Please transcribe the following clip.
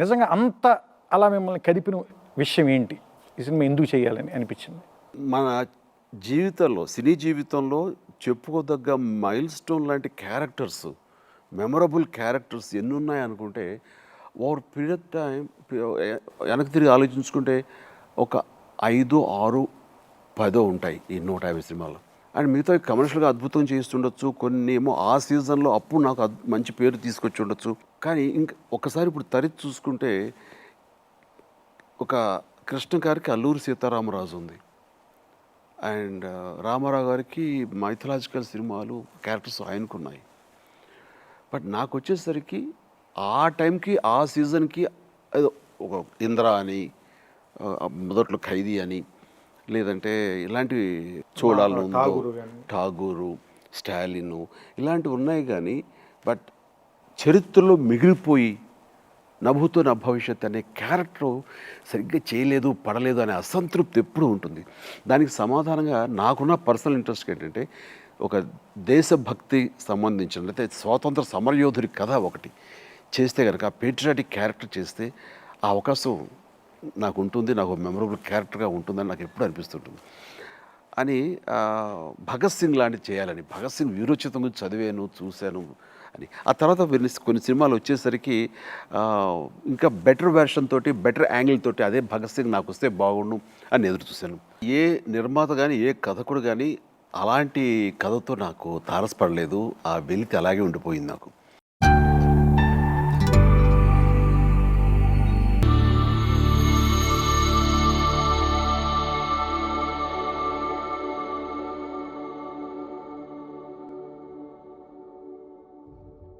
నిజంగా అంత అలా మిమ్మల్ని కదిపిన విషయం ఏంటి? ఈ సినిమా ఎందుకు చేయాలని అనిపించింది? మన జీవితంలో సినీ జీవితంలో చెప్పుకోదగ్గ మైల్ స్టోన్ లాంటి క్యారెక్టర్స్ మెమరబుల్ క్యారెక్టర్స్ ఎన్ని ఉన్నాయి అనుకుంటే ఓవర్ పీరియడ్ ఆఫ్ టైం వెనక్కి తిరిగి ఆలోచించుకుంటే ఒక ఐదు ఆరు పదో ఉంటాయి ఈ నూట యాభై సినిమాలు. అండ్ మిగతా కమర్షియల్గా అద్భుతం చేస్తుండొచ్చు. కొన్ని ఏమో ఆ సీజన్లో అప్పుడు నాకు మంచి పేరు తీసుకొచ్చి ఉండొచ్చు కానీ ఇంక ఒకసారి ఇప్పుడు తరిచి చూసుకుంటే ఒక కృష్ణ గారికి అల్లూరి సీతారామరాజు ఉంది. అండ్ రామారావు గారికి మైథలాజికల్ సినిమాలు క్యారెక్టర్స్ ఆయనకున్నాయి. బట్ నాకు వచ్చేసరికి ఆ టైంకి ఆ సీజన్కి ఒక ఇంద్ర అని మొదట్లో ఖైదీ అని లేదంటే ఇలాంటివి చూడాలి ఠాగూరు స్టాలిన్ ఇలాంటివి ఉన్నాయి కానీ బట్ చరిత్రలో మిగిలిపోయి నభూతో నా భవిష్యత్ అనే క్యారెక్టర్ సరిగ్గా చేయలేదు పడలేదు అనే అసంతృప్తి ఎప్పుడూ ఉంటుంది. దానికి సమాధానంగా నాకున్న పర్సనల్ ఇంట్రెస్ట్ ఏంటంటే ఒక దేశభక్తి సంబంధించిన అయితే స్వాతంత్ర సమరయోధుడి కథ ఒకటి చేస్తే కనుక ఆ పేట్రియాటిక్ క్యారెక్టర్ చేస్తే ఆ అవకాశం నాకు ఉంటుంది నాకు మెమరబుల్ క్యారెక్టర్గా ఉంటుందని నాకు ఎప్పుడు అనిపిస్తుంటుంది. అని భగత్ సింగ్ లాంటివి చేయాలని భగత్ సింగ్ వీరోచితం గురించి చదివాను చూశాను అని. ఆ తర్వాత కొన్ని కొన్ని సినిమాలు వచ్చేసరికి ఇంకా బెటర్ వెర్షన్ తోటి బెటర్ యాంగిల్ తోటి అదే భగత్ సింగ్ నాకు వస్తే బాగుండు అని ఎదురు చూశాను. ఏ నిర్మాత కానీ ఏ కథకుడు కానీ అలాంటి కథతో నాకు తారసపడలేదు. ఆ వెలితి అలాగే ఉండిపోయింది నాకు.